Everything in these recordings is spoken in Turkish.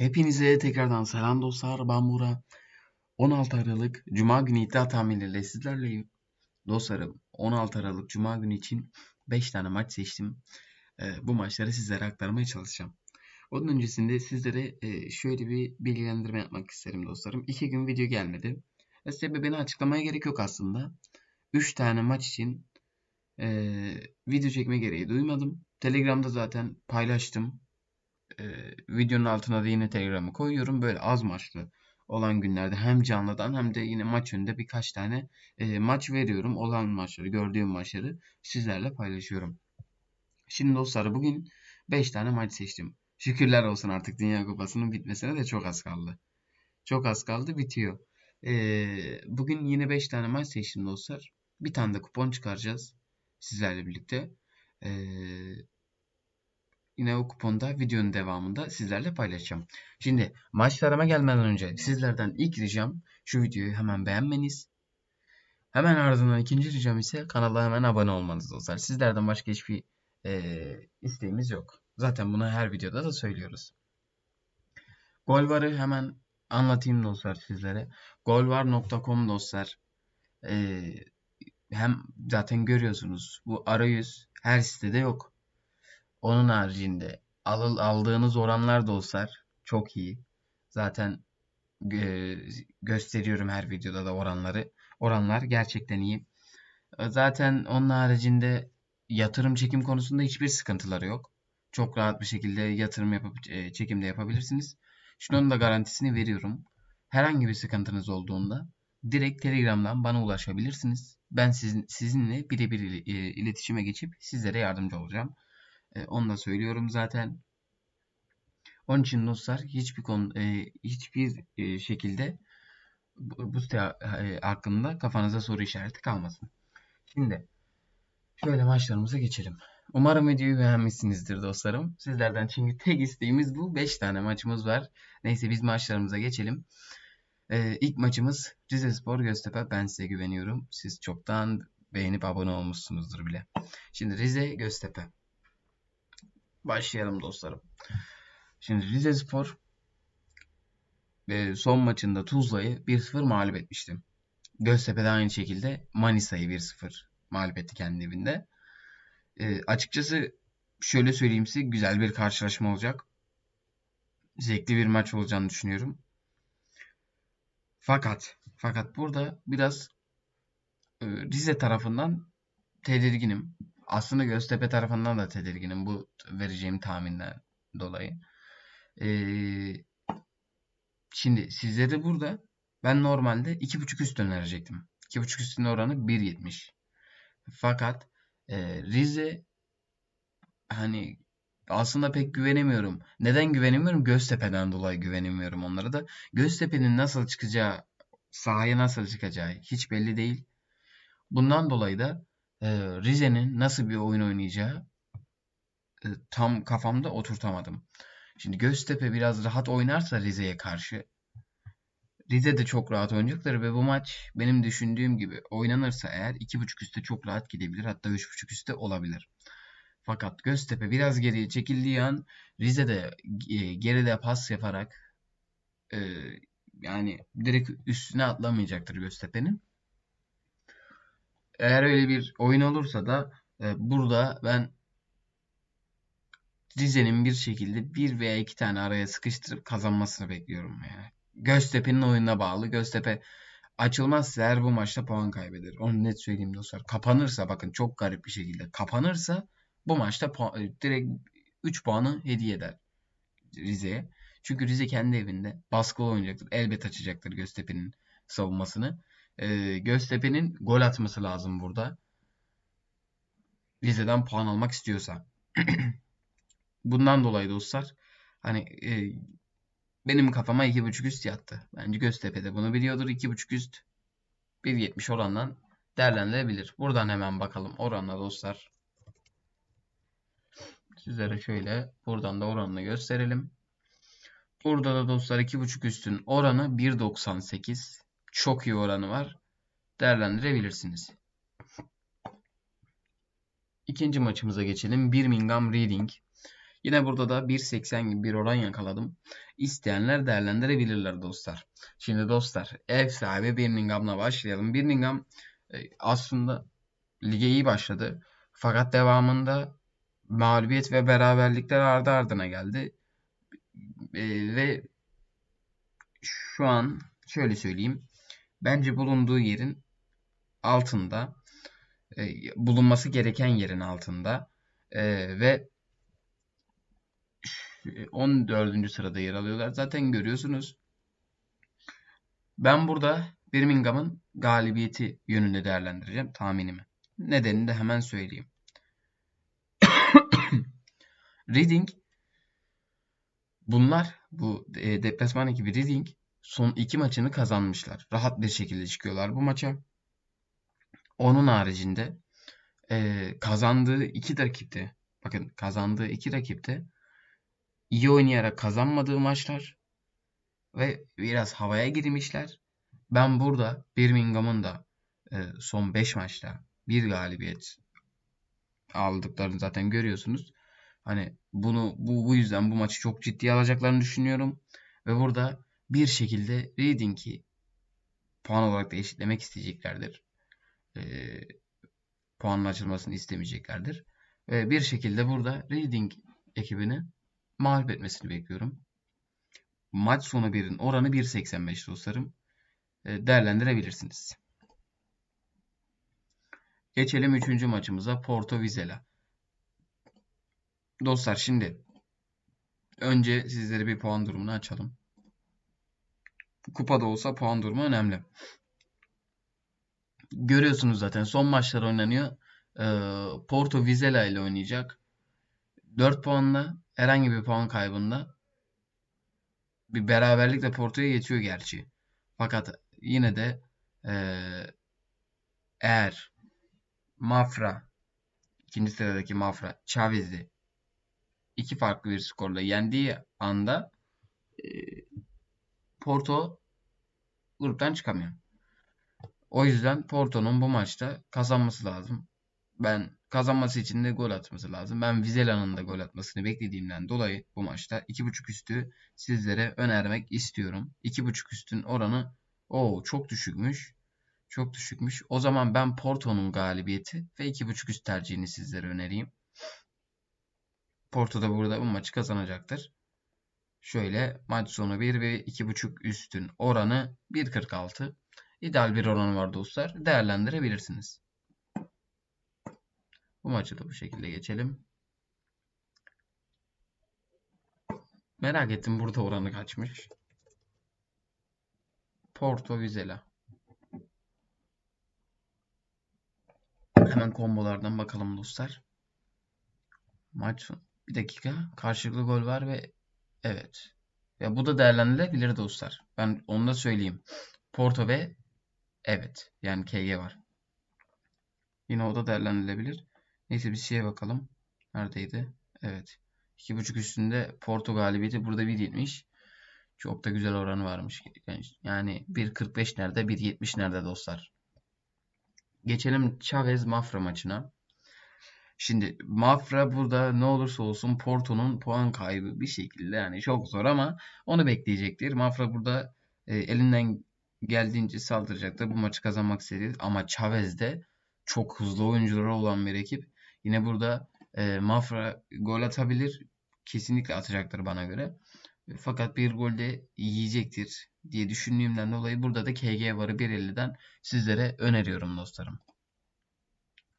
Hepinize tekrardan selam dostlar. Ben Buğra. 16 Aralık Cuma günü iddia tahminleriyle sizlerleyim. Dostlarım 16 Aralık Cuma günü için 5 tane maç seçtim. Ee, bu maçları sizlere aktarmaya çalışacağım. Onun öncesinde sizlere e, şöyle bir bilgilendirme yapmak isterim dostlarım. 2 gün video gelmedi. E, sebebini açıklamaya gerek yok aslında. 3 tane maç için e, video çekme gereği duymadım. Telegram'da zaten paylaştım e, videonun altına da yine Telegram'ı koyuyorum. Böyle az maçlı olan günlerde hem canlıdan hem de yine maç önünde birkaç tane e, maç veriyorum. Olan maçları, gördüğüm maçları sizlerle paylaşıyorum. Şimdi dostlar bugün 5 tane maç seçtim. Şükürler olsun artık Dünya Kupası'nın bitmesine de çok az kaldı. Çok az kaldı bitiyor. E, bugün yine 5 tane maç seçtim dostlar. Bir tane de kupon çıkaracağız sizlerle birlikte. Eee yine o kuponda videonun devamında sizlerle paylaşacağım. Şimdi maçlarıma gelmeden önce sizlerden ilk ricam şu videoyu hemen beğenmeniz. Hemen ardından ikinci ricam ise kanala hemen abone olmanız dostlar. Sizlerden başka hiçbir e, isteğimiz yok. Zaten bunu her videoda da söylüyoruz. Golvar'ı hemen anlatayım dostlar sizlere. Golvar.com dostlar. E, hem zaten görüyorsunuz bu arayüz her sitede yok. Onun haricinde al, aldığınız oranlar dostlar çok iyi. Zaten e, gösteriyorum her videoda da oranları. Oranlar gerçekten iyi. Zaten onun haricinde yatırım çekim konusunda hiçbir sıkıntıları yok. Çok rahat bir şekilde yatırım yapıp e, çekim de yapabilirsiniz. Şunun da garantisini veriyorum. Herhangi bir sıkıntınız olduğunda direkt Telegram'dan bana ulaşabilirsiniz. Ben sizin, sizinle birebir iletişime geçip sizlere yardımcı olacağım. E, onu da söylüyorum zaten. Onun için dostlar hiçbir konu e, hiçbir e, şekilde bu, bu site e, hakkında kafanıza soru işareti kalmasın. Şimdi şöyle maçlarımıza geçelim. Umarım videoyu beğenmişsinizdir dostlarım. Sizlerden çünkü tek isteğimiz bu. 5 tane maçımız var. Neyse biz maçlarımıza geçelim. Ee, ilk maçımız Rize Spor Göztepe. Ben size güveniyorum. Siz çoktan beğenip abone olmuşsunuzdur bile. Şimdi Rize Göztepe. Başlayalım dostlarım. Şimdi Rize Spor e, son maçında Tuzla'yı 1-0 mağlup etmişti. Göztepe de aynı şekilde Manisa'yı 1-0 mağlup etti kendi evinde. E, açıkçası şöyle söyleyeyim size güzel bir karşılaşma olacak. Zevkli bir maç olacağını düşünüyorum. Fakat fakat burada biraz e, Rize tarafından tedirginim. Aslında Göztepe tarafından da tedirginim bu vereceğim tahminden dolayı. Ee, şimdi sizlere burada ben normalde 2.5 üst önerecektim. 2.5 üstün oranı 1.70. Fakat e, Rize hani aslında pek güvenemiyorum. Neden güvenemiyorum? Göztepe'den dolayı güvenemiyorum onlara da. Göztepe'nin nasıl çıkacağı, sahaya nasıl çıkacağı hiç belli değil. Bundan dolayı da Rize'nin nasıl bir oyun oynayacağı e, tam kafamda oturtamadım. Şimdi Göztepe biraz rahat oynarsa Rize'ye karşı Rize de çok rahat oynayacaklar ve bu maç benim düşündüğüm gibi oynanırsa eğer 2.5 üstte çok rahat gidebilir. Hatta 3.5 üstte olabilir. Fakat Göztepe biraz geriye çekildiği an Rize de e, geride pas yaparak e, yani direkt üstüne atlamayacaktır Göztepe'nin. Eğer öyle bir oyun olursa da e, burada ben Rize'nin bir şekilde bir veya iki tane araya sıkıştırıp kazanmasını bekliyorum yani. Göztepe'nin oyununa bağlı. Göztepe açılmazsa eğer bu maçta puan kaybeder. Onu net söyleyeyim dostlar. Kapanırsa bakın çok garip bir şekilde kapanırsa bu maçta e, direkt 3 puanı hediye eder Rize'ye. Çünkü Rize kendi evinde baskılı oynayacaktır. Elbet açacaktır Göztepe'nin savunmasını e, Göztepe'nin gol atması lazım burada. Rize'den puan almak istiyorsa. Bundan dolayı dostlar hani e, benim kafama 2.5 üst yattı. Bence Göztepe de bunu biliyordur. 2.5 üst 1.70 orandan değerlendirilebilir. Buradan hemen bakalım oranla dostlar. Sizlere şöyle buradan da oranını gösterelim. Burada da dostlar 2.5 üstün oranı 1.98 çok iyi oranı var. Değerlendirebilirsiniz. İkinci maçımıza geçelim. Birmingham Reading. Yine burada da 1.80 gibi bir oran yakaladım. İsteyenler değerlendirebilirler dostlar. Şimdi dostlar ev sahibi Birmingham'la başlayalım. Birmingham e, aslında lige iyi başladı. Fakat devamında mağlubiyet ve beraberlikler ardı ardına geldi. E, ve şu an şöyle söyleyeyim. Bence bulunduğu yerin altında e, bulunması gereken yerin altında e, ve 14. sırada yer alıyorlar. Zaten görüyorsunuz. Ben burada Birmingham'ın galibiyeti yönünde değerlendireceğim tahminimi. Nedenini de hemen söyleyeyim. Reading bunlar bu e, deplasman ekibi Reading son iki maçını kazanmışlar. Rahat bir şekilde çıkıyorlar bu maça. Onun haricinde e, kazandığı iki rakipte bakın kazandığı iki rakipte iyi oynayarak kazanmadığı maçlar ve biraz havaya girmişler. Ben burada Birmingham'ın da e, son 5 maçta bir galibiyet aldıklarını zaten görüyorsunuz. Hani bunu bu, bu yüzden bu maçı çok ciddiye alacaklarını düşünüyorum. Ve burada bir şekilde Reading'i puan olarak da eşitlemek isteyeceklerdir. E, puanın açılmasını istemeyeceklerdir. Ve bir şekilde burada Reading ekibini mağlup etmesini bekliyorum. Maç sonu birin oranı 1.85 dostlarım. E, değerlendirebilirsiniz. Geçelim 3. maçımıza Porto Vizela. Dostlar şimdi önce sizlere bir puan durumunu açalım. Kupada olsa puan durumu önemli. Görüyorsunuz zaten son maçlar oynanıyor. E, Porto Vizela ile oynayacak. 4 puanla herhangi bir puan kaybında bir beraberlikle Porto'ya geçiyor gerçi. Fakat yine de e, eğer Mafra ikinci sıradaki Mafra Chavez'i iki farklı bir skorla yendiği anda e, Porto gruptan çıkamıyor. O yüzden Porto'nun bu maçta kazanması lazım. Ben kazanması için de gol atması lazım. Ben Vizela'nın da gol atmasını beklediğimden dolayı bu maçta 2.5 üstü sizlere önermek istiyorum. 2.5 üstün oranı o çok düşükmüş. Çok düşükmüş. O zaman ben Porto'nun galibiyeti ve 2.5 üst tercihini sizlere önereyim. Porto da burada bu maçı kazanacaktır. Şöyle maç sonu 1 ve 2.5 üstün oranı 1.46. İdeal bir oranı var dostlar. Değerlendirebilirsiniz. Bu maçı da bu şekilde geçelim. Merak ettim burada oranı kaçmış. Porto Vizela. Hemen kombolardan bakalım dostlar. Maç bir dakika. Karşılıklı gol var ve evet. Ya bu da değerlendirilebilir dostlar. Ben onu da söyleyeyim. Porto ve evet. Yani KG var. Yine o da değerlendirilebilir. Neyse bir şeye bakalım. Neredeydi? Evet. 2.5 üstünde Porto galibiyeti burada 1.70. Çok da güzel oranı varmış. Yani 1.45 nerede 1.70 nerede dostlar. Geçelim Chavez Mafra maçına. Şimdi Mafra burada ne olursa olsun Porto'nun puan kaybı bir şekilde yani çok zor ama onu bekleyecektir. Mafra burada e, elinden geldiğince saldıracaktır. Bu maçı kazanmak istedi ama Chavez de çok hızlı oyuncuları olan bir ekip. Yine burada e, Mafra gol atabilir. Kesinlikle atacaktır bana göre. Fakat bir gol de yiyecektir diye düşündüğümden dolayı burada da KG varı 1.50'den sizlere öneriyorum dostlarım.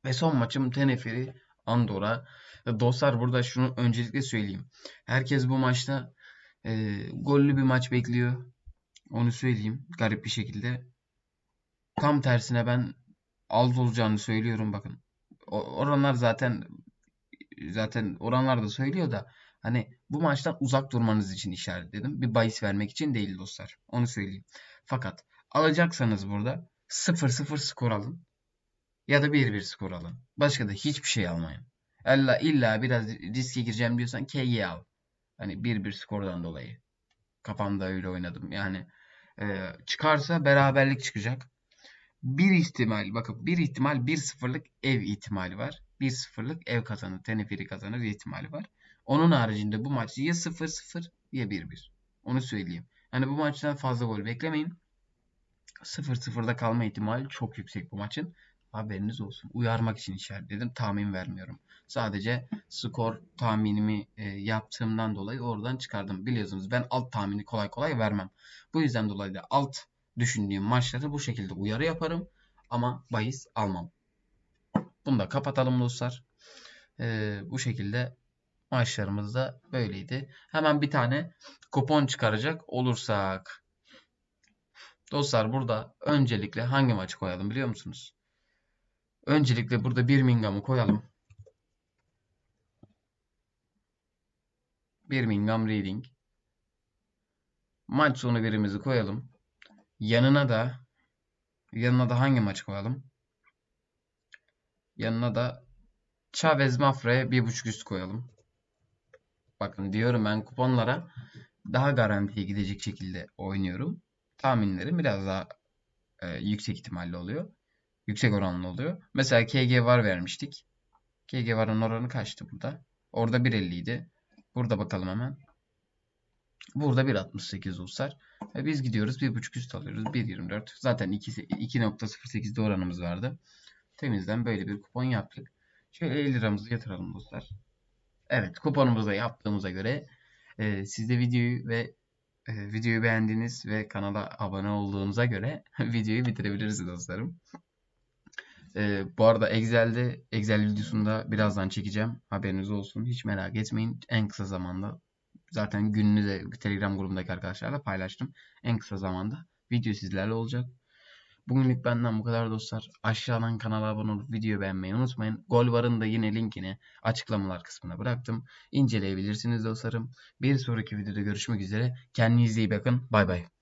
Ve son maçım Teneferi Andorra. Dostlar burada şunu öncelikle söyleyeyim. Herkes bu maçta e, gollü bir maç bekliyor. Onu söyleyeyim garip bir şekilde. Tam tersine ben alt olacağını söylüyorum bakın. Oranlar zaten zaten oranlar da söylüyor da hani bu maçtan uzak durmanız için işaretledim. Bir bahis vermek için değil dostlar. Onu söyleyeyim. Fakat alacaksanız burada 0-0 skor alın. Ya da 1-1 skor alın. Başka da hiçbir şey almayın. İlla, illa biraz riske gireceğim diyorsan KY al. Hani 1-1 skordan dolayı. Kafamda öyle oynadım. Yani e, çıkarsa beraberlik çıkacak. Bir ihtimal bakın bir ihtimal 1-0'lık ev ihtimali var. 1-0'lık ev kazanır. Teneferi kazanır ihtimali var. Onun haricinde bu maç ya 0-0 ya 1-1. Onu söyleyeyim. Hani bu maçtan fazla gol beklemeyin. 0-0'da kalma ihtimali çok yüksek bu maçın. Haberiniz olsun. Uyarmak için işaretledim. Tahmin vermiyorum. Sadece skor tahminimi e, yaptığımdan dolayı oradan çıkardım. Biliyorsunuz ben alt tahmini kolay kolay vermem. Bu yüzden dolayı da alt düşündüğüm maçları bu şekilde uyarı yaparım. Ama bahis almam. Bunu da kapatalım dostlar. E, bu şekilde maçlarımız da böyleydi. Hemen bir tane kupon çıkaracak olursak. Dostlar burada öncelikle hangi maçı koyalım biliyor musunuz? Öncelikle burada Birmingham'ı koyalım. Birmingham Reading. Maç sonu birimizi koyalım. Yanına da yanına da hangi maç koyalım? Yanına da Chavez Mafre bir buçuk üst koyalım. Bakın diyorum ben kuponlara daha garantiye gidecek şekilde oynuyorum. Tahminlerim biraz daha e, yüksek ihtimalle oluyor. Yüksek oranlı oluyor. Mesela KG var vermiştik. KG varın oranı kaçtı burada? Orada 1.50 idi. Burada bakalım hemen. Burada 1.68 dostlar. Ve biz gidiyoruz 1.5 üst alıyoruz. 1.24. Zaten 2.08'de oranımız vardı. Temizden böyle bir kupon yaptık. Şöyle 50 liramızı yatıralım dostlar. Evet kuponumuzu da yaptığımıza göre e, siz de videoyu ve e, videoyu beğendiniz ve kanala abone olduğunuza göre videoyu bitirebiliriz dostlarım. E, bu arada Excel'de Excel videosunda birazdan çekeceğim. Haberiniz olsun. Hiç merak etmeyin. En kısa zamanda zaten gününü de Telegram grubundaki arkadaşlarla paylaştım. En kısa zamanda video sizlerle olacak. Bugünlük benden bu kadar dostlar. Aşağıdan kanala abone olup videoyu beğenmeyi unutmayın. Golvar'ın da yine linkini açıklamalar kısmına bıraktım. İnceleyebilirsiniz dostlarım. Bir sonraki videoda görüşmek üzere. Kendinize iyi bakın. Bay bay.